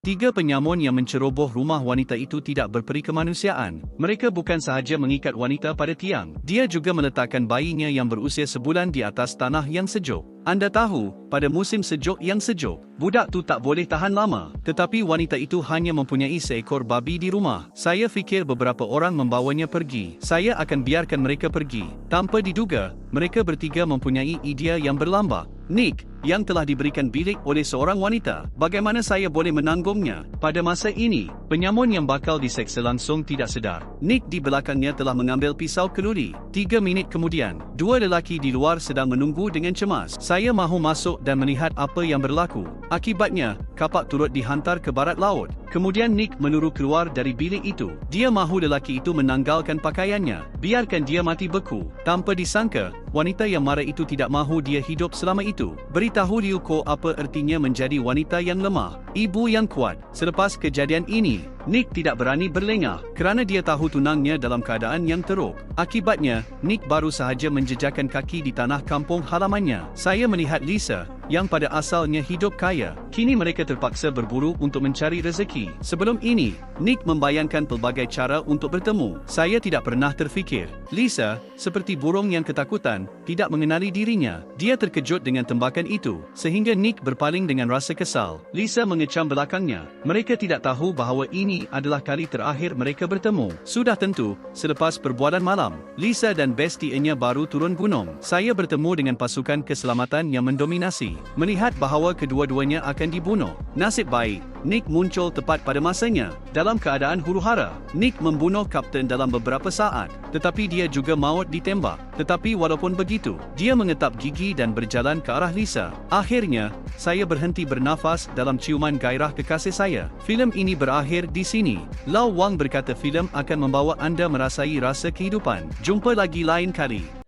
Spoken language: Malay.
Tiga penyamun yang menceroboh rumah wanita itu tidak berperi kemanusiaan. Mereka bukan sahaja mengikat wanita pada tiang, dia juga meletakkan bayinya yang berusia sebulan di atas tanah yang sejuk. Anda tahu, pada musim sejuk yang sejuk, budak tu tak boleh tahan lama. Tetapi wanita itu hanya mempunyai seekor babi di rumah. Saya fikir beberapa orang membawanya pergi. Saya akan biarkan mereka pergi. Tanpa diduga, mereka bertiga mempunyai idea yang berlambak. Nick, yang telah diberikan bilik oleh seorang wanita, bagaimana saya boleh menanggungnya? Pada masa ini, penyamun yang bakal diseksa langsung tidak sedar. Nick di belakangnya telah mengambil pisau keluri. Tiga minit kemudian, dua lelaki di luar sedang menunggu dengan cemas. Saya mahu masuk dan melihat apa yang berlaku. Akibatnya, kapak turut dihantar ke barat laut. Kemudian Nick menuru keluar dari bilik itu. Dia mahu lelaki itu menanggalkan pakaiannya. Biarkan dia mati beku. Tanpa disangka, wanita yang marah itu tidak mahu dia hidup selama itu. Beritahu Ryuko apa ertinya menjadi wanita yang lemah. Ibu yang kuat. Selepas kejadian ini, Nick tidak berani berlengah kerana dia tahu tunangnya dalam keadaan yang teruk. Akibatnya, Nick baru sahaja menjejakkan kaki di tanah kampung halamannya. Saya melihat Lisa, yang pada asalnya hidup kaya, kini mereka terpaksa berburu untuk mencari rezeki. Sebelum ini, Nick membayangkan pelbagai cara untuk bertemu. Saya tidak pernah terfikir. Lisa, seperti burung yang ketakutan, tidak mengenali dirinya. Dia terkejut dengan tembakan itu, sehingga Nick berpaling dengan rasa kesal. Lisa mengecam belakangnya. Mereka tidak tahu bahawa ini adalah kali terakhir mereka bertemu. Sudah tentu, selepas perbuatan malam, Lisa dan bestianya baru turun gunung. Saya bertemu dengan pasukan keselamatan yang mendominasi. Melihat bahawa kedua-duanya akan dibunuh. Nasib baik, Nick muncul tepat pada masanya. Dalam keadaan huru-hara, Nick membunuh kapten dalam beberapa saat, tetapi dia juga maut ditembak. Tetapi walaupun begitu, dia mengetap gigi dan berjalan ke arah Lisa. Akhirnya, saya berhenti bernafas dalam ciuman gairah kekasih saya. Filem ini berakhir di sini. Lau Wang berkata filem akan membawa anda merasai rasa kehidupan. Jumpa lagi lain kali.